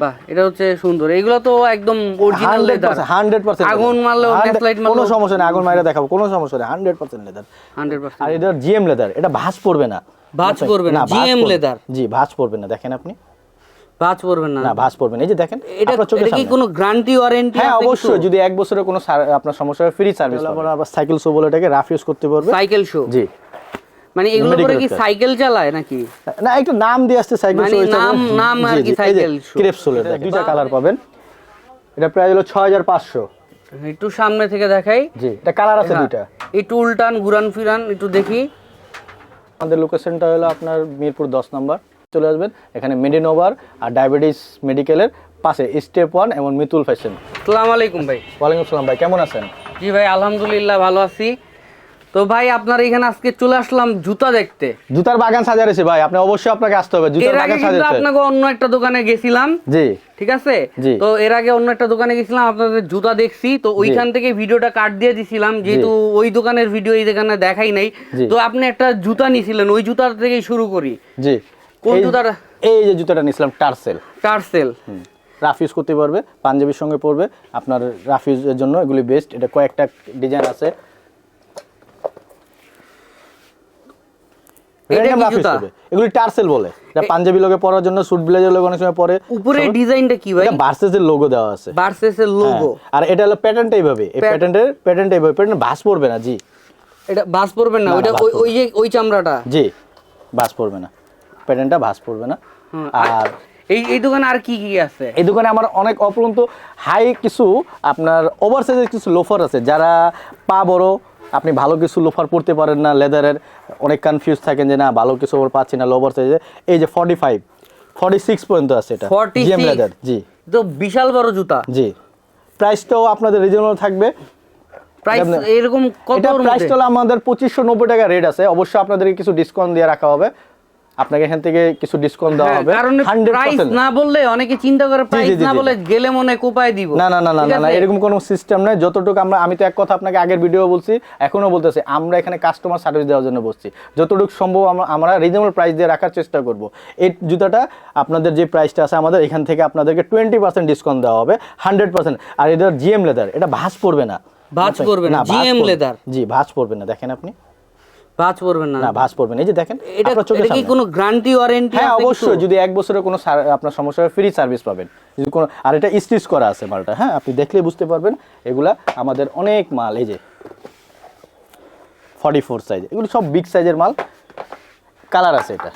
বাহ এটা হচ্ছে সুন্দর। এগুলো তো একদম original leather percent hundred percent আগুন মারলেও, flashlight মারলেও- কোনো সমস্যা নেই আগুন মাইরা দেখাবো কোনো সমস্যা নেই হান্ড্রেড পার্সেন্ট লেদার হান্ড্রেড আর এটা জিএম লেদার এটা ভাঁজ পড়বে না। ভাঁজ পড়বে না, ভাঁজ পড়বে- leather। জি ভাঁজ পড়বে না দেখেন আপনি। বাজ পড়বেন না। না ভাঁজ পড়বে না এই যে দেখেন এটা এটা কি কোনো গ্যারান্টি ওয়ারেন্টি হ্যাঁ অবশ্যই যদি এক বছরের কোনো সার- আপনার সমস্যা হয় ফ্রি সার্ভিস আবার সাইকেল শো বলে এটাকে রাফ ইউজ করতে পারবে। সাইকেল শো জি। মানে এগুলো করে কি সাইকেল চালায় নাকি? না একটু নাম দিয়ে আসছে সাইকেল মানে নাম- নাম আর কি cycle shoe। ক্রেপ সোল দুইটা কালার পাবেন। এটা প্রায় হলো ছয় হাজার পাঁচশো। একটু সামনে থেকে দেখাই। জি এটা কালার আছে হ্যাঁ, দুইটা। একটু উল্টান ঘুরান ফিরান একটু দেখি। আমাদের লোকেশনটা হলো আপনার মিরপুর দশ নম্বর। চলে আসবেন এখানে মেডিনোভার আর ডায়াবেটিস মেডিকেলের পাশে স্টেপ ওয়ান এবং মিতুল ফ্যাশন সালাম আলাইকুম ভাই। ওয়ালাইকুম আসসালাম ভাই কেমন আছেন? জি ভাই আলহামদুলিল্লাহ ভালো আছি। তো ভাই আপনার এখানে আজকে চলে আসলাম জুতা দেখতে। জুতার বাগান সাজারেছে ভাই আপনি অবশ্যই আপনাকে আসতে হবে জুতার বাগান সাজাচ্ছে আপনাকে অন্য একটা দোকানে গেছিলাম জি। ঠিক আছে? তো এর আগে অন্য একটা দোকানে গেছিলাম আপনাদের জুতা দেখছি তো ওইখান থেকে ভিডিওটা কাট দিয়ে দিছিলাম যেহেতু ওই দোকানের ভিডিও এই দোকানে দেখাই নাই। তো আপনি একটা জুতা নিছিলেন ওই জুতার থেকেই শুরু করি। জি। কোন জুতাটা? এই যে জুতাটা নিছিলাম টার্সেল টার্সেল রাফ ইউজ করতে পারবে পাঞ্জাবির সঙ্গে পরবে আপনার রাফ ইউজের জন্য এগুলি বেস্ট এটা কয়েকটা ডিজাইন আছে। এটা Random কি rough use জুতা? করবে। এগুলি টার্সেল বলে। এটা পাঞ্জাবি লোকে পরার জন্য স্যুট ব্লেজার লোক অনেক সময় পরে। উপরে ডিজাইনটা কি ভাই? এটা ভার্সেসের লোগো দেওয়া আছে। ভার্সেসের লোগো আর এটা হলো প্যাটার্নটা এইভাবে এই প্যাটার্নের প্যাটার্নটা এইভাবে প্যাটার্ন ভাস পড়বে না জি। এটা বাস পড়বেন না না, না, ওইটা ওই- ওই যে ওই চামড়াটা? জি ভাস পড়বে না। প্যাটার্নটা ভাস পড়বে না। আর এই এই দোকানে আর কি কি আছে? এই দোকানে আমার অনেক অপরন্ত হাই কিছু আপনার কিছু লোফার আছে। যারা পা বড় আপনি ভালো কিছু লোফার পরতে পারেন না লেদারের অনেক কনফিউজ থাকেন যে না ভালো কিছু ওর পাচ্ছি না লোভার সাইজে এই যে ফর্টি ফাইভ ফর্টি সিক্স পর্যন্ত আছে এটা 46 জিএম লেদার জি। তো বিশাল বড় জুতা? জি। প্রাইসটাও আপনাদের রিজনেবল থাকবে। প্রাইস এরকম কত প্রাইস আমাদের পঁচিশশো নব্বই টাকা রেট আছে। অবশ্যই আপনাদেরকে কিছু ডিসকাউন্ট দিয়ে রাখা হবে। আপনাকে এখান থেকে কিছু ডিসকাউন্ট দেওয়া হবে। হ্যাঁ, কারণ প্রাইস না বললে অনেকে চিন্তা করে প্রাইস না বলে গেলে মনে কোপায় দিব। না না না না না এরকম কোনো সিস্টেম নেই। যতটুকু আমরা আমি তো এক কথা আপনাকে আগের ভিডিও বলছি এখনও বলতেছি আমরা এখানে কাস্টমার সার্ভিস দেওয়ার জন্য বসছি। যতটুকু সম্ভব আমরা- আমরা রিজনেবল প্রাইস দিয়ে রাখার চেষ্টা করব। এই জুতাটা আপনাদের যে প্রাইসটা আছে আমাদের এখান থেকে আপনাদেরকে টোয়েন্টি পার্সেন্ট ডিসকাউন্ট দেওয়া হবে। হান্ড্রেড পার্সেন্ট আর এদের জিএম লেদার এটা ভাঁজ পড়বে না। ভাঁজ পড়বে না, পড়বে- leather। জি ভাঁজ পড়বে না। দেখেন আপনি। বাজ পড়বে না। না ভাঁজ পড়বে না। এই যে দেখেন এটা এটা কি কোনো গ্যারান্টি ওয়ারেন্টি হ্যাঁ অবশ্যই যদি এক বছরের কোনো আপনার সমস্যা হয় ফ্রি সার্ভিস পাবেন। যদি কোনো আর এটা স্টিচ করা আছে মালটা হ্যাঁ আপনি দেখলে বুঝতে পারবেন এগুলা আমাদের অনেক মাল এই যে ফর্টি ফোর সাইজ এগুলো সব বিগ সাইজের মাল কালার আছে এটা।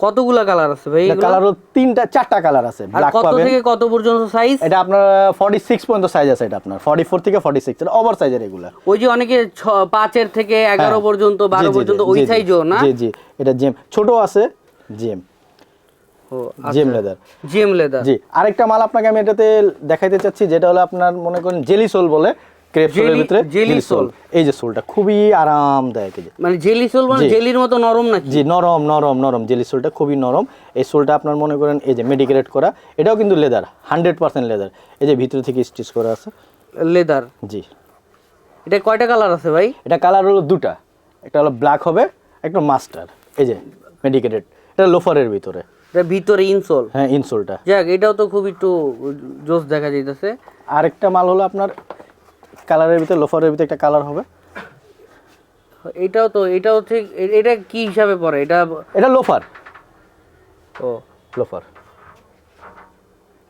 কতগুলা কালার আছে ভাই? কালারও তিনটা চারটা কালার আছে ব্ল্যাক কত থেকে কত পর্যন্ত সাইজ এটা আপনার ফর্টি সিক্স পর্যন্ত সাইজ আছে এটা আপনার। ফর্টি ফোর থেকে ফর্টি সিক্স এটা ওভার সাইজের এগুলা। ওই যে অনেকে ছ- পাঁচের থেকে এগারো হ্যাঁ। পর্যন্ত বারো জি, জি, পর্যন্ত ওই। সাইজও না? জি জি। এটা জিএম ছোট আছে জিএম লেদার লেদার জি আরেকটা মাল আপনাকে আমি এটাতে দেখাইতে চাচ্ছি যেটা হলো আপনার মনে করেন জেলি সোল বলে। ক্রেপ সোলের ভিতরে? jelly sole। এই যে সোলটা খুবই আরামদায়ক এই যে। মানে জেলি সোল মানে জেলির মতো নরম নাকি? জি নরম নরম নরম। জেলি সোলটা খুবই নরম। এই সোলটা আপনার মনে করেন এই যে করা এটাও কিন্তু লেদার হান্ড্রেড পার্সেন্ট লেদার এই যে ভিতরে থেকে স্টিচ করা আছে। লেদার জি। এটা কয়টা কালার আছে ভাই? এটা কালার হলো দুটা। একটা হলো ব্ল্যাক হবে একটা মাস্টার এই যে মেডিকেটেড এটা লোফারের ভিতরে। এটা ভিতরে ইনসোল হ্যাঁ ইনসোলটা যাক এটাও তো খুব একটু জোস দেখা যাইতেছে। আরেকটা মাল হলো আপনার কালারের ভিতরে লোফারের ভিতরে একটা কালার হবে। এটাও তো এটাও ঠিক এটা কি হিসাবে পড়ে এটা এটা লোফার ও। লোফার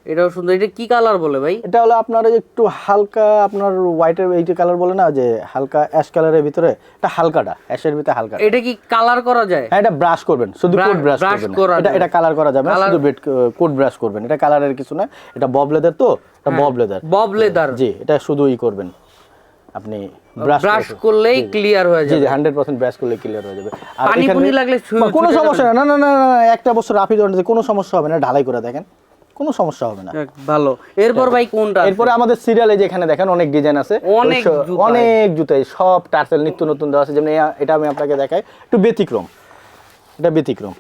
এটাও সুন্দর এটা কি কালার বলে ভাই? এটা হলো আপনার একটু হালকা আপনার হোয়াইটের এই যে কালার বলে না যে হালকা অ্যাশ কালারের ভিতরে এটা হালকাটা অ্যাশের ভিতরে হালকা এটা কি কালার করা যায়? হ্যাঁ এটা ব্রাশ করবেন শুধু কোট ব্রাশ করবেন। এটা এটা কালার করা যাবে না শুধু বেড কোট ব্রাশ করবেন। এটা কালারের কিছু না এটা বব লেদার তো এটা বব লেদার বব লেদার জি এটা শুধু ই করবেন। আপনি ব্রাশ করলেই ক্লিয়ার হয়ে যাবে। জি হান্ড্রেড পার্সেন্ট ব্রাশ করলে ক্লিয়ার হয়ে যাবে। আর পানি পুনি লাগলে কোনো সমস্যা না না না না একটা বছর রাফি ধরনের কোনো সমস্যা হবে না ঢালাই করে দেখেন। কোনো সমস্যা হবে না। ভালো। এরপর ভাই কোনটা এরপরে আমাদের সিরিয়ালে যেখানে দেখেন অনেক ডিজাইন আছে। অনেক। অনেক জুতাই সব টার্সেল নিত্য নতুন দেওয়া আছে। যেমন এটা আমি আপনাকে দেখাই। একটু ব্যতিক্রম। এটা ব্যতিক্রম।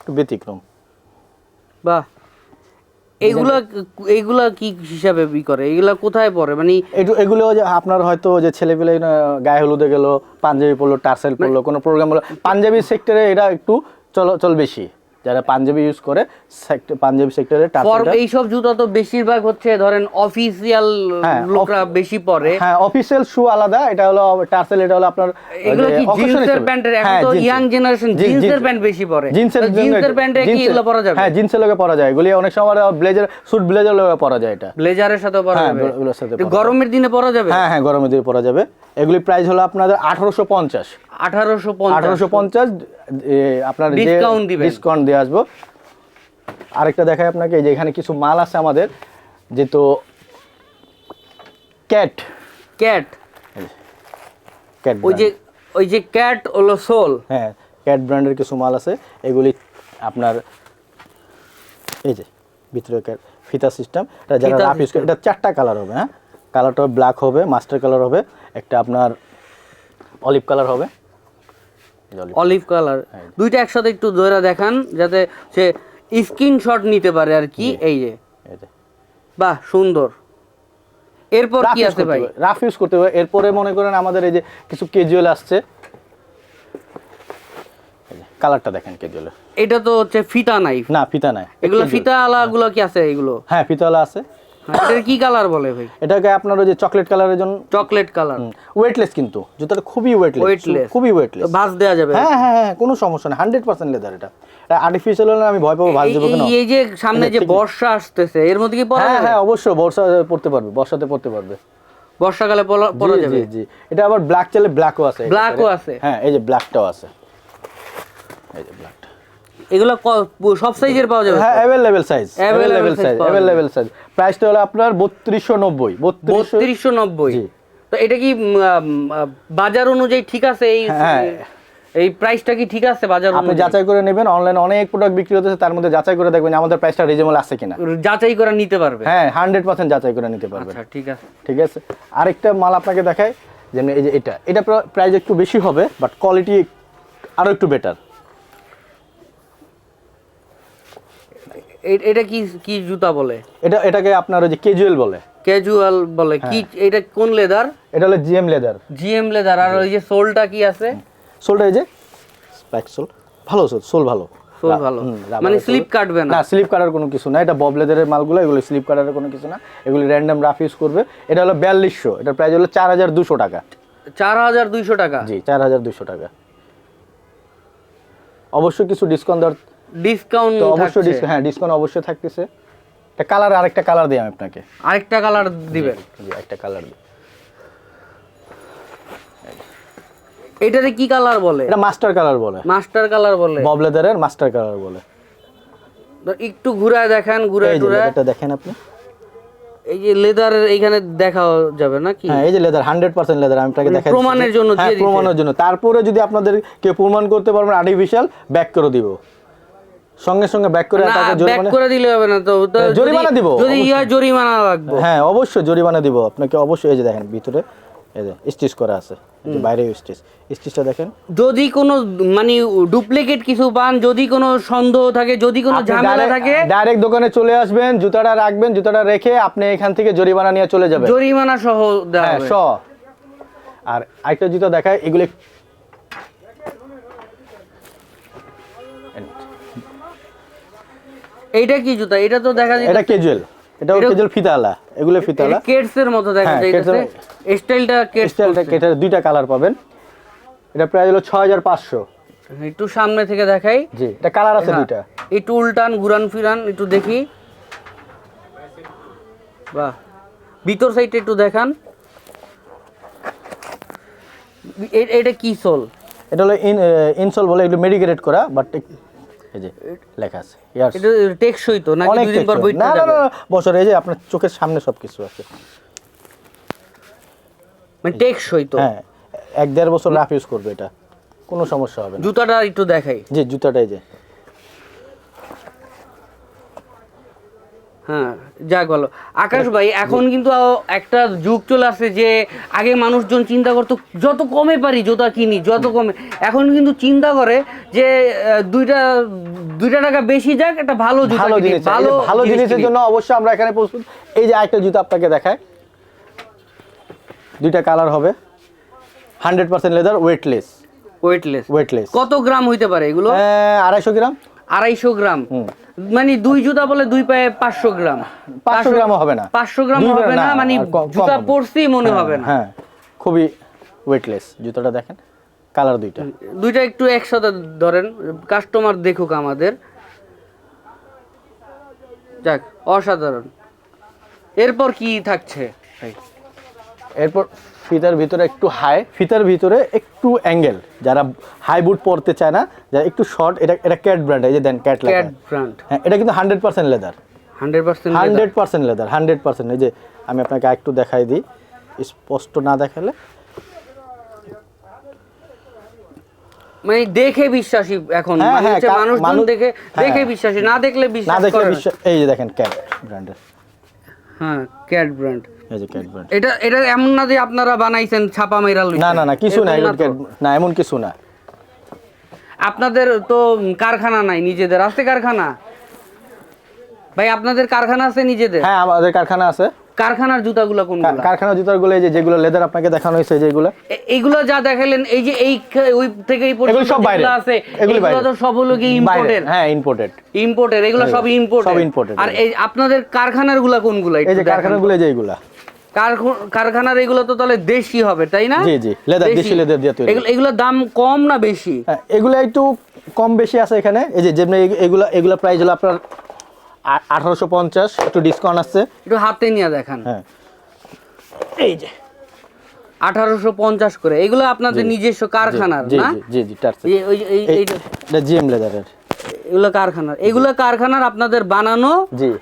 একটু ব্যতিক্রম। বাহ। এইগুলা এইগুলা কি হিসাবে বি করে? এগুলা কোথায় পড়ে? মানে এগুলো যে আপনার হয়তো যে ছেলেপেলে পেলে গায়ে হলুদে গেল পাঞ্জাবি পড়ল টার্সেল পড়ল কোনো প্রোগ্রাম হলো পাঞ্জাবি সেক্টরে এটা একটু চল চল বেশি। যারা পাঞ্জাবি ইউজ করে পাঞ্জাবি সেক্টরে টার্সেলটা এইসব জুতা তো বেশিরভাগ হচ্ছে ধরেন অফিসিয়াল হ্যাঁ, লোকরা বেশি পরে। হ্যাঁ অফিসিয়াল শু আলাদা এটা হলো টার্সেল এটা হলো আপনার এগুলো কি জিন্সের প্যান্টের? এখন হ্যাঁ, তো ইয়াং জেনারেশন জিন্সের প্যান্ট বেশি পরে। জিন্সের জিন্সের প্যান্টে কি এগুলো পরা যাবে? হ্যাঁ জিন্সের লগে পরা যায়। এগুলি অনেক সময় ব্লেজার স্যুট ব্লেজার লগে পরা যায় এটা। ব্লেজারের সাথে পরা হ্যাঁ, যাবে। এগুলোর সাথে গরমের দিনে পরা যাবে? হ্যাঁ হ্যাঁ গরমের দিনে পরা যাবে। এগুলি প্রাইস হলো আপনাদের আঠারোশো পঞ্চাশ। আঠারোশো আঠারোশো পঞ্চাশ আপনার দিবেন। ডিসকাউন্ট দিয়ে আসব। আরেকটা দেখাই আপনাকে যে এখানে কিছু মাল আছে আমাদের যেহেতু ক্যাট ক্যাট ক্যাট ওই যে ওই যে ক্যাট হলো সোল হ্যাঁ ক্যাট ব্র্যান্ডের কিছু মাল আছে। এগুলি আপনার এই যে ভিতরে ক্যাট ফিতা সিস্টেম এটা যারা রাফ ইউজ করে এটা চারটা কালার হবে হ্যাঁ? কালারটা ব্ল্যাক হবে মাস্টার কালার হবে একটা আপনার অলিভ কালার হবে। Olive colour. দুইটা একসাথে একটু ধরে দেখান যাতে সে স্ক্রিনশট নিতে পারে আর কি। এই যে। বাহ সুন্দর। এরপর কি আছে ভাই? রাফ ইউজ করতে হবে। এরপরে মনে করেন আমাদের এই যে কিছু কেজুয়াল আসছে। কালারটা দেখেন কেজুয়ালের এটা তো হচ্ছে ফিতা নাইফ না ফিতা নাই। এগুলো। ফিতা আলাগুলো কি আছে এগুলো? হ্যাঁ ফিতা ফিতাওয়ালা আছে। এটার কি কালার বলে ভাই? এটাকে আপনার ওই যে চকলেট কালারের জন্য চকলেট কালার ওয়েটলেস কিন্তু। জুতাটা খুবই ওয়েটলেস Weightless। খুবই ওয়েটলেস ভাঁজ দেওয়া যাবে? হ্যাঁ হ্যাঁ হ্যাঁ কোনো সমস্যা নেই হান্ড্রেড পার্সেন্ট লেদার এটা। আর্টিফিশিয়াল হলে আমি ভয় পাবো ভাজ দেবো কেন? এই- যে সামনে যে বর্ষা আসতেছে এর মধ্যে কি পরা হ্যাঁ হ্যাঁ অবশ্যই বর্ষা পড়তে পারবে বর্ষাতে পড়তে পারবে। বর্ষাকালে পরা- যাবে? জি। জি এটা আবার ব্ল্যাক চাইলে ব্ল্যাকও আছে এটার Black ও আছে? হ্যাঁ এই যে ব্ল্যাকটাও আছে। এই যে ব্ল্যাকটা এগুলো সব সাইজের পাওয়া যাবে? হ্যাঁ available size available size available size প্রাইসটা হলো আপনার বত্রিশশো নব্বই। বত্রিশশো নব্বই। তো এটা কি বাজার অনুযায়ী ঠিক আছে এই হ্যাঁ। এই প্রাইসটা কি ঠিক আছে বাজার আপনি যাচাই করে নেবেন অনলাইনে অনেক প্রোডাক্ট বিক্রি হতেছে তার মধ্যে যাচাই করে দেখবেন আমাদের প্রাইসটা রিজনেবল আছে কিনা। যাচাই করে নিতে পারবে। হ্যাঁ হান্ড্রেড পার্সেন্ট যাচাই করে নিতে পারবেন। আচ্ছা ঠিক আছে। ঠিক আছে? আরেকটা মাল আপনাকে দেখাই যেমন এই যে এটা। এটা প্রাইস একটু বেশি হবে বাট কোয়ালিটি আরও একটু বেটার এটা কি কি জুতা বলে? এটা এটাকে আপনার ওই যে ক্যাজুয়াল বলে। ক্যাজুয়াল বলে। কি হ্যাঁ। এটা কোন লেদার? এটা হলো জিএম লেদার জিএম লেদার আর ওই যে সোলটা কি আছে? সোলটা এই যে স্প্যাক সোল। ভালো সোল সোল ভালো। সোল ভালো। মানে স্লিপ সোল। কাটবে না? না স্লিপ কাটার কোনো কিছু না। এটা বব লেদারের মালগুলো এগুলো স্লিপ কাটার কোনো কিছু না। এগুলি র্যান্ডম রাফ ইউজ করবে। এটা হলো বিয়াল্লিশশো। এটার প্রাইস হলো চার হাজার দুশো টাকা। চার হাজার দুইশো টাকা? জি চার হাজার দুশো টাকা। অবশ্যই কিছু ডিসকাউন্ট দেওয়ার ডিসকাউন্ট তো অবশ্যই হ্যাঁ ডিসকাউন্ট অবশ্যই থাকতেছে। একটা কালার আরেকটা কালার দিই আমি আপনাকে। আরেকটা কালার দিবেন। জি একটা কালার দিই। এটাতে কি কালার বলে? এটা মাস্টার কালার বলে। মাস্টার কালার বলে। বব লেদারের মাস্টার কালার বলে। একটু ঘুরায় দেখান ঘুরায় যে টুরায় লেদারটা দেখেন আপনি। এই যে লেদার এখানে দেখা যাবে না কি হ্যাঁ এই যে লেদার হান্ড্রেড পার্সেন্ট লেদার আমি আপনাকে মানে দেখাই প্রমাণের জন্য হ্যাঁ দিয়ে। প্রমাণের জন্য। তারপরে যদি আপনাদের কেউ প্রমাণ করতে পারবেন আর্টিফিশিয়াল ব্যাক করে দিব। সঙ্গে সঙ্গে ব্যাক করে টাকা ব্যাক জরিমানা করে দিলে হবে না তো হ্যাঁ, জরিমানা দিব, যদি ইয়া জরিমানা লাগবে। হ্যাঁ অবশ্যই জরিমানা দিব। আপনাকে অবশ্যই এই যে দেখেন ভিতরে এই যে স্টিচ করা আছে। বাইরে স্টিচ স্টিচটা দেখেন। যদি কোনো মানে ডুপ্লিকেট কিছু পান যদি কোনো সন্দেহ থাকে যদি কোনো ঝামেলা থাকে ডাইরেক্ট দোকানে চলে আসবেন জুতাটা রাখবেন জুতাটা রেখে আপনি এখান থেকে জরিমানা নিয়ে চলে যাবেন। জরিমানা সহ দেওয়া হ্যাঁ হবে। আর আরেকটা জুতা দেখায় এগুলো এইটা কি জুতা? এটা তো দেখা যায় এটা কেজুয়াল এটা কেজুয়াল ফিতালা। এগুলো ফিতালা। কেটস এর মতো দেখা হ্যাঁ, যাইতেছে স্টাইলটা কেটস স্টাইলটা কেটে দুইটা কালার পাবেন। এটা প্রাইস হলো ছয় হাজার পাঁচশো। একটু সামনে থেকে দেখাই। জি এটা কালার আছে হ্যাঁ, দুইটা। একটু উল্টান ঘুরান ফিরান একটু দেখি। বাহ। ভিতর সাইডটা একটু দেখান। এটা কি সোল? এটা হলো ইন ইনসোল বলে এগুলো মেডিকেটেড করা বাট এই যে লেখা আছে এটা টেকসই তো নাকি পর। না না বছর এই যে আপনার চোখের সামনে সবকিছু আছে। মানে টেকসই তো। হ্যাঁ এক দেড় বছর রাফ ইউজ করবে এটা। কোনো সমস্যা হবে না। জুতাটা একটু দেখাই। জি জুতাটাই যে। হ্যাঁ যাক ভালো। আকাশ ভাই এখন কিন্তু একটা যুগ চলে আসছে যে আগে মানুষজন চিন্তা করতো যত কমে পারি জুতা কিনি যত কমে। এখন কিন্তু চিন্তা করে যে দুইটা দুইটা টাকা বেশি যাক একটা ভালো জুতা ভালো জিনিস যে ভালো জিনিসের জন্য অবশ্যই আমরা এখানে প্রস্তুত। এই যে আরেকটা জুতা আপনাকে দেখায় দুইটা কালার হবে। Hundred percent leather weightless weightless weightless কত গ্রাম হইতে পারে এগুলো? আড়াইশো গ্রাম। আড়াইশো গ্রাম। মানে দুই জুতা বলে দুই পায়ে পাঁচশো গ্রাম। পাঁচশো গ্রাম হবে না। পাঁচশো গ্রাম হবে না, মানে জুতা। পরছি মনে হবে না। হ্যাঁ খুবই ওয়েটলেস জুতোটা দেখেন কালার দুইটা। দুইটা একটু একসাথে ধরেন কাস্টমার দেখুক আমাদের। যাক অসাধারণ। এরপর কি থাকছে? এরপর ফিতার ভিতরে একটু হাই ফিতার ভিতরে একটু অ্যাঙ্গেল যারা হাই বুট পরতে চায় না যারা একটু শর্ট এটা এটা ক্যাট ব্র্যান্ড এই যে দেন ক্যাট ক্যাট ব্র্যান্ড হ্যাঁ এটা কিন্তু hundred percent leather hundred percent hundred percent leather hundred percent এই যে আমি আপনাকে একটু দেখাই দিই স্পষ্ট না দেখালে। মানে দেখে বিশ্বাসী এখন হ্যাঁ, মানে হ্যাঁ, মানুষ- দেখে হ্যাঁ। দেখে বিশ্বাসী না দেখলে বিশ্বাস দেখলে না। বিশ্বাস এই যে দেখেন ক্যাট ব্র্যান্ডের হ্যাঁ ক্যাট ব্র্যান্ড এটা এটা এমন না যে আপনারা বানাইছেন ছাপা মেরা না না না কিছু না না এমন কিছু না। আপনাদের তো কারখানা নাই নিজেদের আছে কারখানা? ভাই আপনাদের কারখানা আছে নিজেদের? হ্যাঁ আমাদের কারখানা আছে। কারখানার জুতাগুলো কা- কোনগুলো কারখানা জুতারগুলো এই যে যেগুলো লেদার আপনাকে দেখানো হয়েছে যেগুলো। এইগুলো যা দেখালেন এই যে এই ওই থেকে এই পর্যন্ত এগুলো সব বাইরে। আছে এগুলো এগুলো তো সব হলো কি ইম্পোর্টেড হ্যাঁ ইম্পোর্টেড ইম্পোর্টেড এগুলো সব ইম্পোর্ট সব imported, আর এই আপনাদের কারখানারগুলা কোনগুলো এই যে কারখানাগুলো যে এইগুলা কারখানার এগুলো তো তাহলে দেশি হবে তাই না? জি, জি, leather, দেশি। leather দিয়ে তৈরি। এগুলো এগুলোর দাম কম না বেশি? হ্যাঁ এগুলো একটু কম বেশি আছে এখানে। এই যে যেমনি এগ- এগুলা এগুলা প্রাইস হলো আপনার আঠারোশো পঞ্চাশ একটু ডিসকাউন্ট আছে। একটু হাতে নিয়ে দেখান। হ্যাঁ। এই যে আঠারোশো পঞ্চাশ করে। এগুলো আপনাদের নিজস্ব কারখানার না? জি জি এটা জিএম লেদারের এগুলো কারখানার। এগুলো কারখানার আপনাদের বানানো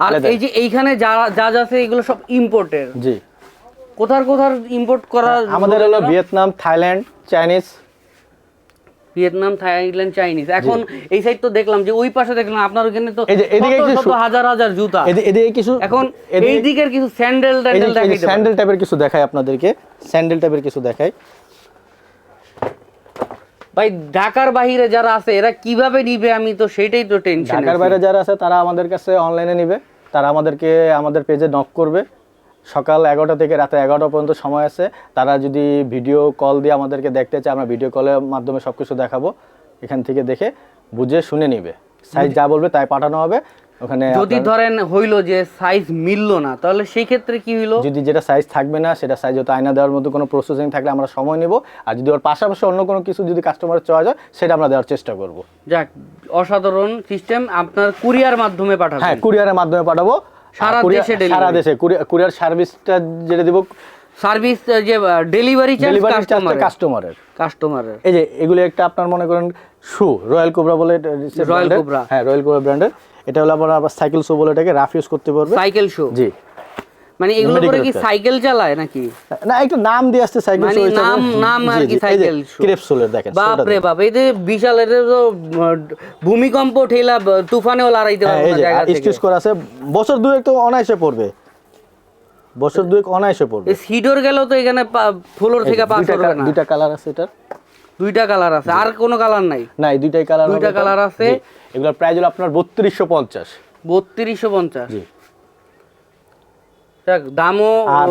আর এই যে এইখানে যা যা যা আছে এগুলো সব ইম্পোর্টের জি। কোথার কোথার ইম্পোর্ট করা আমাদের হলো Vietnam Thailand Chinese Vietnam Thailand Chinese. এখন এই সাইড তো দেখলাম যে ওই পাশে দেখলাম আপনার ওখানে তো এদিকে কিছু হাজার হাজার জুতা। এদিকে কিছু এখন এই দিকের কিছু স্যান্ডেল। স্যান্ডেল টাইপের কিছু দেখাই আপনাদেরকে। স্যান্ডেল টাইপের কিছু দেখাই। ভাই ঢাকার বাইরে যারা আছে এরা কীভাবে নিবে আমি তো সেটাই তো টেনশন ঢাকার বাইরে যারা আছে তারা আমাদের কাছে অনলাইনে নিবে। তারা আমাদেরকে আমাদের পেজে নক করবে। সকাল এগারোটা থেকে রাতে এগারোটা পর্যন্ত সময় আছে। তারা যদি ভিডিও কল দিয়ে আমাদেরকে দেখতে চায় আমরা ভিডিও কলের মাধ্যমে সব কিছু দেখাবো। এখান থেকে দেখে বুঝে শুনে নিবে। সাইজ যা বলবে তাই পাঠানো হবে। ওখানে যদি ধরেন হইল যে সাইজ মিললো না তাহলে সেই ক্ষেত্রে কি হইল? যদি যেটা সাইজ থাকবে না সেটা সাইজ হয়তো আয়না দেওয়ার মতো কোনো প্রসেসিং থাকলে আমরা সময় নেব। আর যদি ওর পাশাপাশি অন্য কোনো কিছু যদি কাস্টমারের চয়েস হয় সেটা আমরা দেওয়ার চেষ্টা করব। যাক অসাধারণ সিস্টেম আপনার কুরিয়ার মাধ্যমে পাঠাবেন। হ্যাঁ কুরিয়ারের মাধ্যমে পাঠাবো। সারা দেশে সারা দেশে কুরিয়ার সার্ভিসটা যেটা দিব সার্ভিস যে ডেলিভারি চার্জ কাস্টমার কাস্টমারের কাস্টমারের এই যে এগুলো একটা আপনার মনে করেন শু রয়্যাল কোবরা বলে এটা কোবরা হ্যাঁ রয়্যাল কোবরা ব্র্যান্ডের এটা হলো আপনার আবার সাইকেল শু বলে এটাকে রাফ ইউজ করতে পারবে। সাইকেল শো জি। মানে এগুলো করে কি সাইকেল চালায় নাকি? না একটু নাম দিয়ে আসছে সাইকেল মানে নাম- নাম আর কি cycle shoe। ক্রেপ সোলের দেখেন বাপ রে বাপ এই যে বিশাল এটা তো ভূমিকম্প ঠেলা তুফানেও লড়াইতে হ্যাঁ পারবে না জায়গা থেকে। এক্সকিউজ করা আছে বছর দুয়েক তো অনায়াসে পড়বে। বছর দুয়েক অনায়াসে পড়বে। এই সিডোর গেলেও তো এখানে ফ্লোর থেকে পাস করবে কালার- না। দুইটা কালার আছে এটার। দুইটা কালার আছে আর কোনো কালার নাই? না এই দুইটাই কালার দুইটা colour আছে। এগুলোর প্রাইস হলো আপনার বত্রিশশো পঞ্চাশ। বত্রিশশো পঞ্চাশ। জি। যাক, দামও আর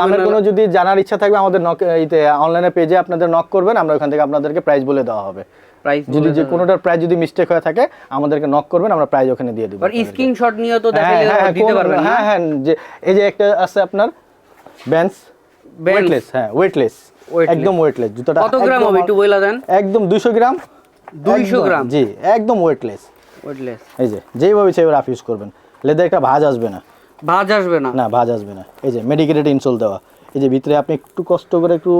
দামের কোনো যদি জানার ইচ্ছা থাকবে আমাদের নক অনলাইনে পেজে আপনাদের নক করবেন আমরা ওখান থেকে আপনাদেরকে প্রাইস বলে দেওয়া হবে। প্রাইস যদি যে কোনোটার প্রাইস যদি মিস্টেক হয়ে থাকে আমাদেরকে নক করবেন আমরা প্রাইস ওখানে দিয়ে দেবো আর স্ক্রিনশট নিয়ে তো হ্যাঁ দেখাইলে হ্যাঁ হ্যাঁ, দিতে পারবেন হ্যাঁ হ্যাঁ যে এই যে একটা আছে আপনার ওয়েটলেস হ্যাঁ ওয়েটলেস একদম ওয়েটলেস জুতোটা কত গ্রাম হবে? একটু বইলা দেন। একদম 200 গ্রাম। 200 গ্রাম? জি একদম ওয়েটলেস ওয়েটলেস এই যে যেইভাবে রাফ ইউজ করবেন। লেদার একটা ভাঁজ আসবে না। ভাজ আসবে না। না ভাঁজ আসবে না। এই যে মেডিকেটেড ইনসোল দেওয়া। এই যে ভিতরে আপনি একটু কষ্ট করে একটু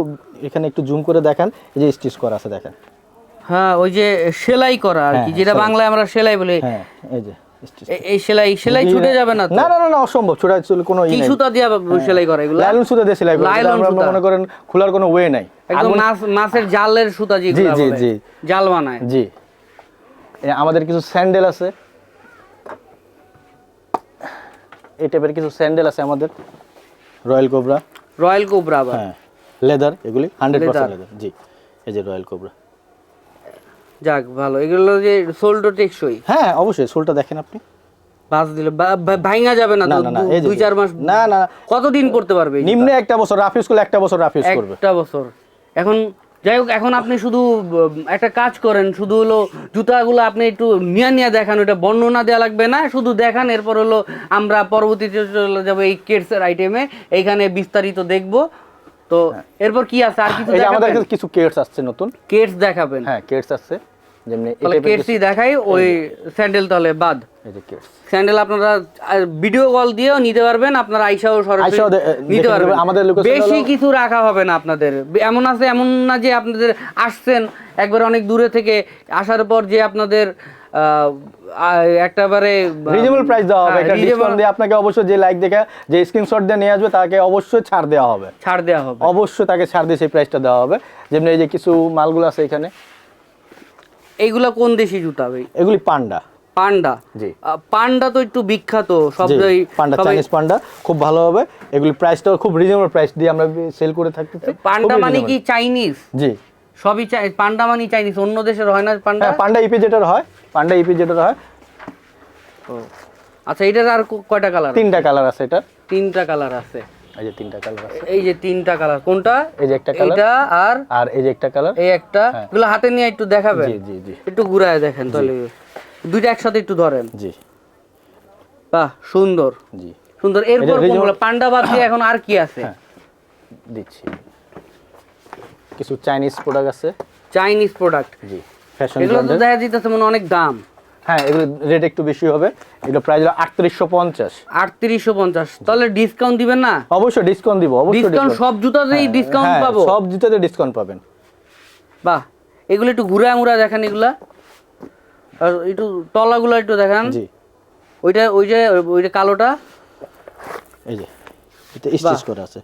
এখানে একটু জুম করে দেখান। এই যে স্টিচ করা আছে দেখেন। হ্যাঁ ওই যে সেলাই করা আর কি হ্যাঁ, যেটা বাংলায় আমরা সেলাই বলি। হ্যাঁ এই যে এই সেলাই সেলাই ছুটে যাবে না না না না অসম্ভব। ছোটা চুল কোনো কি সুতা দিয়ে সেলাই করা এগুলো? লাইলন সুতা দিয়ে সেলাই করা। আমরা মনে করেন খোলার কোনো ওয়ে নাই। একদম মাছ মাছের জালের সুতা যেগুলো জি, বলে। জি। জাল বানায়। জি। আমাদের কিছু স্যান্ডেল আছে। এই টাইপের কিছু স্যান্ডেল আছে আমাদের। রয়্যাল কোবরা রয়্যাল কোবরা আবার। হ্যাঁ লেদার এগুলি হান্ড্রেড পার্সেন্ট। লেদার জি। এই যে রয়্যাল কোবরা যাক ভালো। এগুলো যে সোল্ডো টেকসই? হ্যাঁ অবশ্যই সোলটা দেখেন আপনি। বাস দিলে। ভাঙা যাবে না দুই চার মাস না না কতদিন পড়তে পারবে নিম্নে একটা বছর রাফ ইউজ করলে একটা বছর রাফ ইউজ করবে। একটা বছর। এখন যাই হোক এখন আপনি শুধু একটা কাজ করেন শুধু হলো জুতাগুলো আপনি একটু নিয়ে নিয়ে দেখান ওটা বর্ণনা দেওয়া লাগবে না শুধু দেখান এরপর হলো আমরা পরবর্তীতে চলে যাব এই কেটসের আইটেমে এইখানে বিস্তারিত দেখব। তো এরপর কি আছে? আর কিছু আমাদের কিছু কেটস আসছে নতুন। কেটস দেখাবেন। হ্যাঁ কেটস আসছে। যেমনি দেখাই ওই স্যান্ডেল তাহলে বাদ। স্যান্ডেল আপনারা ভিডিও কল দিয়েও নিতে পারবেন আপনারা আইসাও সরাসরি নিতে পারবেন। আমাদের বেশি কিছু রাখা হবে না আপনাদের। এমন আছে এমন না যে আপনাদের আসছেন একবার অনেক দূরে থেকে আসার পর যে আপনাদের একটাবারে রিজনেবল প্রাইস দেওয়া হবে হ্যাঁ, একটা ডিসকাউন্ট দিয়ে আপনাকে অবশ্যই যে লাইক দেখে যে স্ক্রিনশট দিয়ে নিয়ে আসবে তাকে অবশ্যই ছাড় দেওয়া হবে। ছাড় দেওয়া হবে। অবশ্যই তাকে ছাড় দিয়ে সেই প্রাইসটা দেওয়া হবে। যেমনি এই যে কিছু মালগুলো আছে এখানে এইগুলা কোন দেশি জুতা ভাই এগুলি পান্ডা। পান্ডা? জি। পান্ডা তো একটু বিখ্যাত সব জি, জায়গায়- পান্ডা সবাই- চাইনিজ পান্ডা খুব ভালো হবে। এগুলি প্রাইসটাও খুব রিজনেবল প্রাইস দিয়ে আমরা সেল করে থাকতেছি। পান্ডা মানে কি চাইনিজ? জি। সবই চাই পান্ডা মানে চাইনিজ অন্য দেশের হয় না পান্ডা? হ্যাঁ পান্ডা ইপি যেটার হয় পান্ডা ইপি যেটার হয়। আচ্ছা এটার আর কয়টা কালার তিনটা কালার আছে এটা তিনটা কালার আছে। এই যে তিনটা কালার আছে। এই যে তিনটা কালার কোনটা? এই যে একটা কালার এইটা আর আর এই যে একটা কালার এই একটা। হ্যাঁ। এগুলো হাতে নিয়ে একটু দেখাবেন? জি জি জি। একটু ঘুরায় দেখেন তাহলে। দুইটা একসাথে একটু ধরেন। জি। বাহ সুন্দর। জি। সুন্দর। এরপর এটা কোনগুলো? পান্ডা বাদ দিয়ে এখন আর কি আছে? হ্যাঁ। দিচ্ছি। কিছু চাইনিজ প্রোডাক্ট আছে। চাইনিজ প্রোডাক্ট জি ফ্যাশন এগুলো তো দেখা যাইতেছে মনে অনেক দাম। হ্যাঁ এগুলো রেট একটু বেশি হবে। এগুলো প্রাইস হলো আটত্রিশশো পঞ্চাশ। আটত্রিশশো পঞ্চাশ। তাহলে ডিসকাউন্ট দিবেন না? অবশ্যই ডিসকাউন্ট দিব অবশ্যই ডিসকাউন্ট সব জুতাতেই হ্যাঁ, ডিসকাউন্ট হ্যাঁ, পাবো? সব জুতাতে ডিসকাউন্ট পাবেন। বাহ এগুলো একটু ঘুরা মুড়া দেখেন এগুলা। আর একটু তলাগুলো একটু দেখান। জি। ওইটা ওই যে ওই যে কালোটা। এই যে এটা স্টিচ করা আছে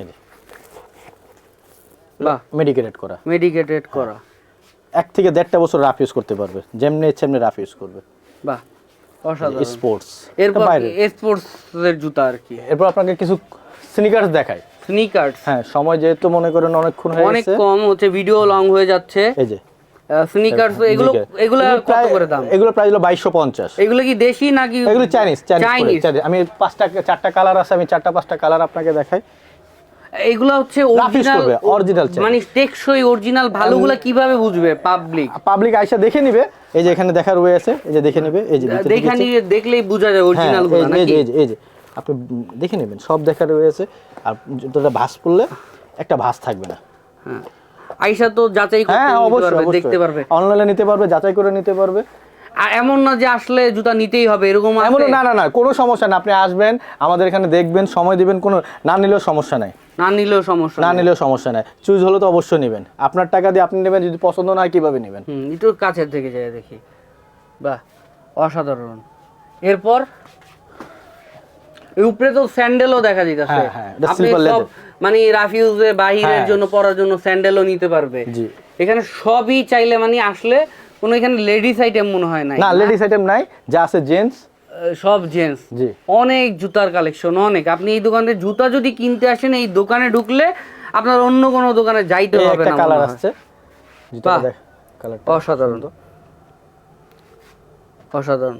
এই যে বাহ মেডিকেটেড করা। মেডিকেটেড করা। এক থেকে দেড়টা বছর রাফ ইউজ করতে পারবে। যেমনি ইচ্ছে এমনি রাফ ইউজ করবে। বাহ অসাধারণ। স্পোর্টস এরপর স্পোর্টস এর জুতা আর কি। এরপর আপনাকে কিছু স্নিকার্স দেখাই। স্নিকার্স হ্যাঁ সময় যেহেতু মনে করেন অনেকক্ষণ হয়ে অনেক কম হচ্ছে ভিডিও লং হয়ে যাচ্ছে। এই যে। স্নিকার্স এগুলো। এগুলো কত করে দাম? এগুলো প্রাইস হলো বাইশশো পঞ্চাশ। এগুলো কি দেশি নাকি এগুলো চাইনিজ চাইনিজ আমি পাঁচটা চারটা কালার আছে আমি চারটা পাঁচটা কালার আপনাকে দেখাই। এগুলো হচ্ছে অরিজিনাল চাই। মানে টেকসই অরিজিনাল ভালোগুলো কীভাবে বুঝবে পাবলিক পাবলিক আইসা দেখে নিবে। এই যে এখানে দেখার ওয়ে আছে এই যে দেখে নিবে এই যে দেখা। নিয়ে দেখলেই বোঝা যায় হ্যাঁ, অরিজিনালগুলো এই যে- এই যে- আপনি দেখে নেবেন সব দেখার ওয়ে আছে। আর ভাঁজ পড়লে একটা ভাঁজ থাকবে না। হ্যাঁ। আইসা তো যাচাই করতে হ্যাঁ পারবে, দেখতে পারবে। অনলাইনে নিতে পারবে যাচাই করে নিতে পারবে। আর এমন না যে আসলে জুতা নিতেই হবে এরকম এমন না না না কোনো সমস্যা না। আপনি আসবেন আমাদের এখানে দেখবেন সময় দিবেন কোনো না নিলেও সমস্যা নাই। না নিলেও সমস্যা না। নিলেও সমস্যা নাই। চুজ হলে তো অবশ্যই নেবেন। আপনার টাকা দিয়ে আপনি নেবেন যদি পছন্দ না হয় কীভাবে নেবেন? একটু কাছের থেকে যাই দেখি। বাহ অসাধারণ। এরপর উপরে তো স্যান্ডেলও দেখা যাইতেছে। হ্যাঁ, হ্যাঁ, আপনি সব মানে রাফিউজে বাহিরের হ্যাঁ। জন্য পরার জন্য স্যান্ডেলও নিতে পারবে। এখানে সবই চাইলে মানে আসলে কোনো এখানে লেডিস আইটেম মনে হয় নাই না লেডিস আইটেম নাই যা আছে জেন্টস সব জেন্টস অনেক জুতার কালেকশন অনেক। আপনি এই দোকানে জুতা যদি কিনতে আসেন এই দোকানে ঢুকলে আপনার অন্য কোনো দোকানে যাইতে হবে না কালার আসছে। অসাধারণ। অসাধারণ।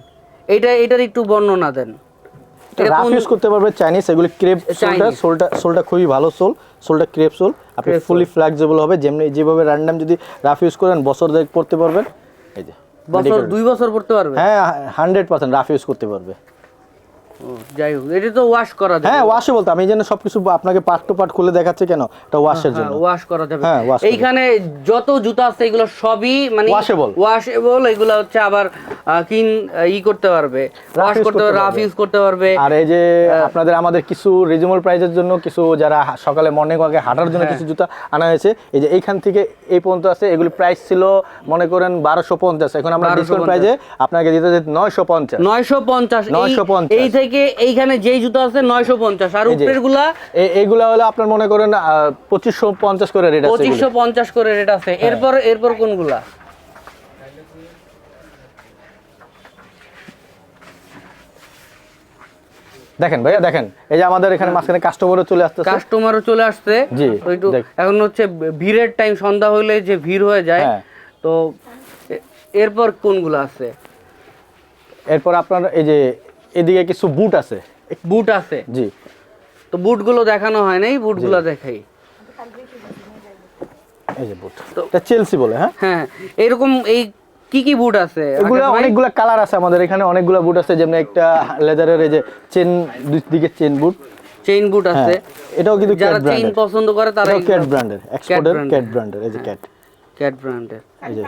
এইটা এটার একটু বর্ণনা দেন। এটা রাফ ইউজ করতে পারবে চাইনিজ এগুলি ক্রেপ সোলটা। সোলটা সোলটা খুবই ভালো সোল সোলটা ক্রেপ সোল আপনি ফুলি ফ্লেক্সিবল হবে যেমনি যেভাবে র্যান্ডম যদি রাফ ইউজ করেন বছর দেখ পড়তে পারবেন। বছর দুই বছর পড়তে পারবে। হ্যাঁ হান্ড্রেড পার্সেন্ট রাফ ইউজ করতে পারবে। যাই হোক এটা তো ওয়াশ করা যাবে। হ্যাঁ ওয়াশে বলতে আমি সবকিছু আপনাকে পার্ট টু পার্ট খুলে দেখাচ্ছে কেন? এটা ওয়াশের জন্য। ওয়াশ করা যাবে। হ্যাঁ, এইখানে যত জুতা আছে এগুলো সবই মানে Washable। ওয়াশেবল এগুলো হচ্ছে আবার কিন ই করতে পারবে। ওয়াশ করতে পারবে রাফ ইউজ করতে পারবে। আর এই যে আপনাদের আমাদের কিছু রিজনেবল প্রাইসের জন্য কিছু যারা সকালে মর্নিং ওয়াকে হাঁটার জন্য কিছু জুতা আনা হয়েছে এই যে এইখান থেকে এই পর্যন্ত আছে এগুলি প্রাইস ছিল মনে করেন বারোশো পঞ্চাশ। এখন আমরা ডিসকাউন্ট প্রাইজে আপনাকে দিতে নয়শো পঞ্চাশ। নয়শো পঞ্চাশ। 950 এই থেকে এইখানে যেই জুতা আছে নয়শো পঞ্চাশ। আর উপরেরগুলা এইগুলা হলো আপনার মনে করেন পঁচিশশো পঞ্চাশ করে রেট আছে পঁচিশশো পঞ্চাশ করে রেট আছে। হ্যাঁ। এরপর এরপর কোনগুলা? দেখেন ভাইয়া দেখেন এই যে আমাদের এখানে মাঝখানে কাস্টমারও চলে আসতেছে। কাস্টমারও চলে আসছে। জি, একটু। এখন হচ্ছে ভিড়ের টাইম সন্ধ্যা হইলে যে ভিড় হয়ে যায় হ্যাঁ। তো এরপর কোনগুলো আছে? এরপর আপনার এই যে এদিকে কিছু বুট আছে। বুট আছে? জি। তো বুটগুলো দেখানো হয় নাই বুটগুলো দেখাই। এই যে বুট এটা চেলসি বলে হ্যাঁ? হ্যাঁ এরকম এই কি কি বুট আছে? এগুলো অনেকগুলো কালার আছে আমাদের এখানে অনেকগুলো বুট আছে যেমন একটা লেদারের এই যে চেন দুই দিকে চেন বুট চেইন বুট আছে। এটাও কিন্তু যারা চেইন পছন্দ করে তারা ক্যাট ব্র্যান্ডের এক্সপোর্টের ক্যাট ব্র্যান্ডের এই যে ক্যাট ক্যাট ব্র্যান্ডের এই যে।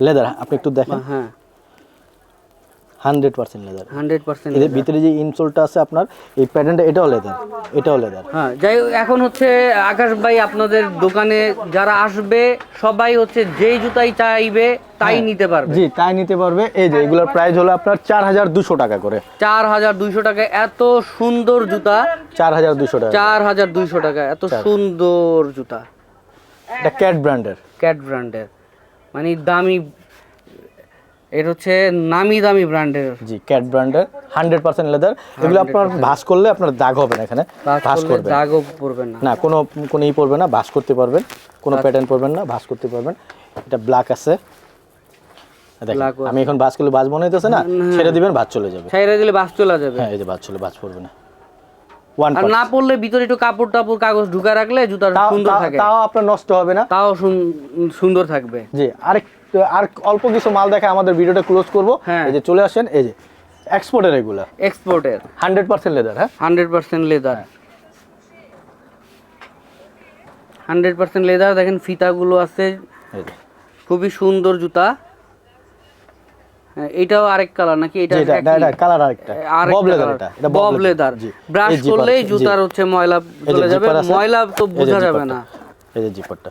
লেদার আপনি একটু দেখেন। হ্যাঁ। Hundred percent leather hundred percent এদের ভিতরে যে ইনসোলটা আছে আপনার এই প্যাটার্নটা এটাও লেদার এটাও লেদার হ্যাঁ যাই এখন হচ্ছে আকাশ ভাই আপনাদের দোকানে যারা আসবে সবাই হচ্ছে যেই জুতাই চাইবে তাই নিতে পারবে। জি তাই নিতে পারবে। এই যে এগুলোর প্রাইস হলো আপনার চার হাজার দুশো টাকা করে। চার হাজার দুইশো টাকা এত সুন্দর জুতা। চার হাজার দুশো টাকা। চার হাজার দুইশো টাকা এত সুন্দর জুতা। এটা ক্যাট ব্র্যান্ডের ক্যাট ব্র্যান্ডের মানে দামি এর হচ্ছে নামি দামি ব্র্যান্ডের। জি ক্যাট ব্র্যান্ডের হান্ড্রেড পার্সেন্ট লেদার এগুলো আপনার ভাস করলে আপনার দাগ হবে না এখানে ভাস করবে। দাগও পড়বে না। না কোনো কোনো ই পড়বে না ভাস করতে পারবেন। কোনো প্যাটার্ন পড়বেন না ভাস করতে পারবেন। এটা ব্ল্যাক আছে। আমি এখন ভাস করলে ভাস মনে হইতেছে না ছেড়ে দিবেন ভাস চলে যাবে। ছাইরা দিলে বাস চলে যাবে। হ্যাঁ এই যে ভাস চলে ভাস পড়বে না। আর না পড়লে ভিতরে একটু কাপড় টাপড় কাগজ ঢুকা রাখলে জুতা সুন্দর থাকে। তাও আপনার নষ্ট হবে না। তাও সুন- সুন্দর থাকবে। জি আরেক আর অল্প কিছু মাল দেখে আমাদের ভিডিওটা ক্লোজ করব। হ্যাঁ। এই যে চলে আসেন এই যে এক্সপোর্টের এগুলা। এক্সপোর্টের হান্ড্রেড পার্সেন্ট লেদার হ্যাঁ? Hundred percent leather hundred percent leather দেখেন ফিতাগুলো আছে। খুবই সুন্দর জুতা। হ্যাঁ, এটাও আরেক কালার নাকি? এটা এটা কালার আরেকটা। বব লেদার এটা এটা বব লেদার ব্রাশ করলেই। জুতার হচ্ছে ময়লা চলে যাবে। ময়লা তো বোঝা যাবে না। এই যে জিপারটা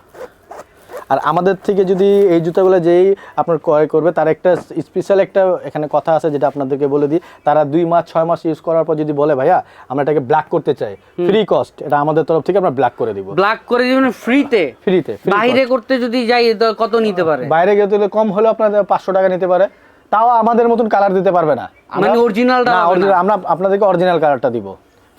আর আমাদের থেকে যদি এই জুতাগুলো যেই আপনার ক্রয় করবে তার একটা স্পেশাল একটা এখানে কথা আছে যেটা আপনাদেরকে বলে দিই। তারা দুই মাস ছয় মাস ইউজ করার পর যদি বলে ভাইয়া আমরা এটাকে ব্ল্যাক করতে চাই ফ্রি কস্ট এটা আমাদের তরফ থেকে আমরা ব্ল্যাক করে দিব। ব্ল্যাক করে দিবেন ফ্রিতে ফ্রিতে বাইরে করতে যদি যাই কত নিতে পারে? বাইরে গেলে কম হলেও আপনাদের পাঁচশো টাকা নিতে পারে। তাও আমাদের মতন কালার দিতে পারবে না। মানে অরিজিনালটা আমরা আপনাদেরকে অরিজিনাল কালারটা দিব।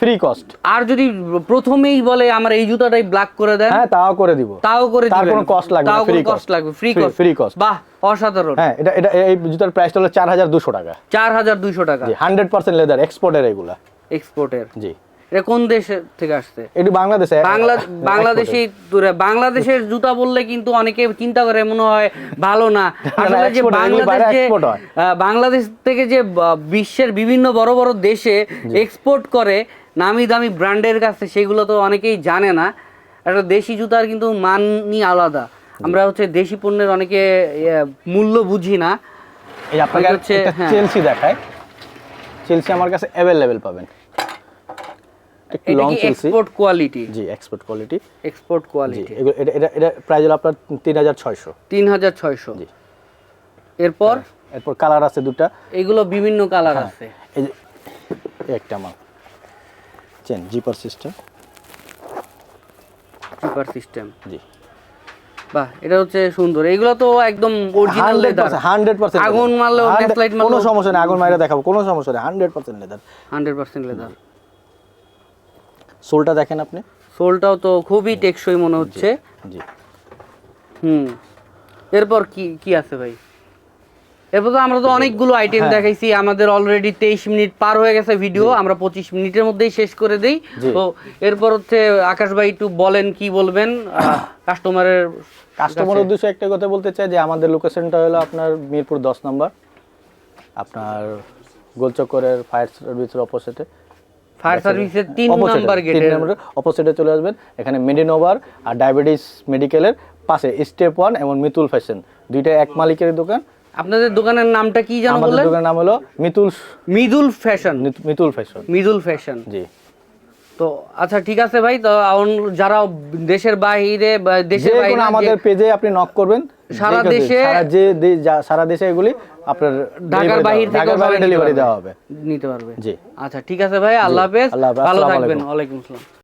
ফ্রি কস্ট আর যদি প্রথমেই বলে আমার এই জুতাটাই ব্ল্যাক করে দেন হ্যাঁ তাও করে দিব। তাও করে তার কোনো cost লাগবে না, তাও কোনো free লাগবে ফ্রি কস্ট free cost। বাহ অসাধারণ। হ্যাঁ এটা এটা এই জুতার প্রাইসটা হলো চার হাজার দুশো টাকা। চার হাজার দুইশো টাকা। জি হান্ড্রেড পার্সেন্ট লেদার এক্সপোর্টের এগুলা। এক্সপোর্টের জি। এটা কোন দেশ থেকে আসছে? এটি বাংলাদেশে বাংলা বাংলাদেশি বাংলাদেশের জুতা বললে কিন্তু অনেকে চিন্তা করে মনে হয় ভালো না। আসলে যে বাংলাদেশ বাংলাদেশ থেকে যে বিশ্বের বিভিন্ন বড় বড় দেশে এক্সপোর্ট করে নামি দামি ব্র্যান্ডের কাছে সেগুলো তো অনেকেই জানে না। একটা দেশি জুতার কিন্তু মানই আলাদা। আমরা হচ্ছে দেশি পণ্যের অনেকে মূল্য বুঝি না। এই আপনাকে হচ্ছে, একটা হ্যাঁ। চেলসি দেখায়। চেলসি আমার কাছে অ্যাভেলেবেল পাবেন। লং চেলসি এক্সপোর্ট কোয়ালিটি জি এক্সপোর্ট কোয়ালিটি এক্সপোর্ট কোয়ালিটি এটা এটা এটা প্রাইস হলো আপনার ছয়শো। জি। এরপর? এরপর কালার আছে দুটা। এগুলো বিভিন্ন কালার হ্যাঁ। আছে। এই একটা মাল chain zipper system? Zipper system? জি। বাহ এটা হচ্ছে সুন্দর। এগুলো তো একদম অরিজিনাল লেদার হান্ড্রেড পার্সেন্ট আগুন মারলেও ম্যাথলাইট কোনো সমস্যা নেই আগুন মাইরে দেখাবো কোনো সমস্যা নেই hundred percent leather hundred percent leather সোলটা দেখেন আপনি? সোলটাও তো খুবই টেকসই মনে হচ্ছে। জি। হুম। এরপর কি কি আছে ভাই? এরপর তো আমরা তো অনেকগুলো আইটেম হ্যাঁ। দেখাইছি আমাদের অলরেডি তেইশ মিনিট পার হয়ে গেছে ভিডিও আমরা পঁচিশ মিনিটের মধ্যেই শেষ করে দেই। তো এরপর হচ্ছে আকাশ ভাই একটু বলেন কি বলবেন? কাস্টমারের কাস্টমার উদ্দেশ্যে একটা কথা বলতে চাই যে আমাদের লোকেশনটা হলো আপনার মিরপুর দশ নম্বর আপনার গোলচক্করের ফায়ার সার্ভিসের অপোজিটে ফায়ার সার্ভিসের তিন নাম্বার তিন গেটে নম্বরের অপোজিটে চলে আসবেন। এখানে মেডিনোভার আর ডায়াবেটিস মেডিকেলের পাশে স্টেপ ওয়ান এবং মিতুল ফ্যাশন দুইটা এক মালিকের দোকান আপনাদের দোকানের নামটা কি জানো আমাদের দোকানের নাম হলো Mitul Midul fashion. Mitul fashion. Midul fashion. জি। তো আচ্ছা ঠিক আছে ভাই তো যারা দেশের বাইরে দেশের বাইরে আমাদের পেজে আপনি নক করবেন সারা দেশে- সারা যে সারা দেশে এগুলি আপনার ঢাকার থেকে ঢাকার বাইরে ডেলিভারি দেওয়া হবে। নিতে পারবে। জি। আচ্ছা ঠিক আছে ভাই আল্লাহ হাফেজ। ভালো থাকবেন। আলাইকুম। ওয়ালাইকুম আসসালাম।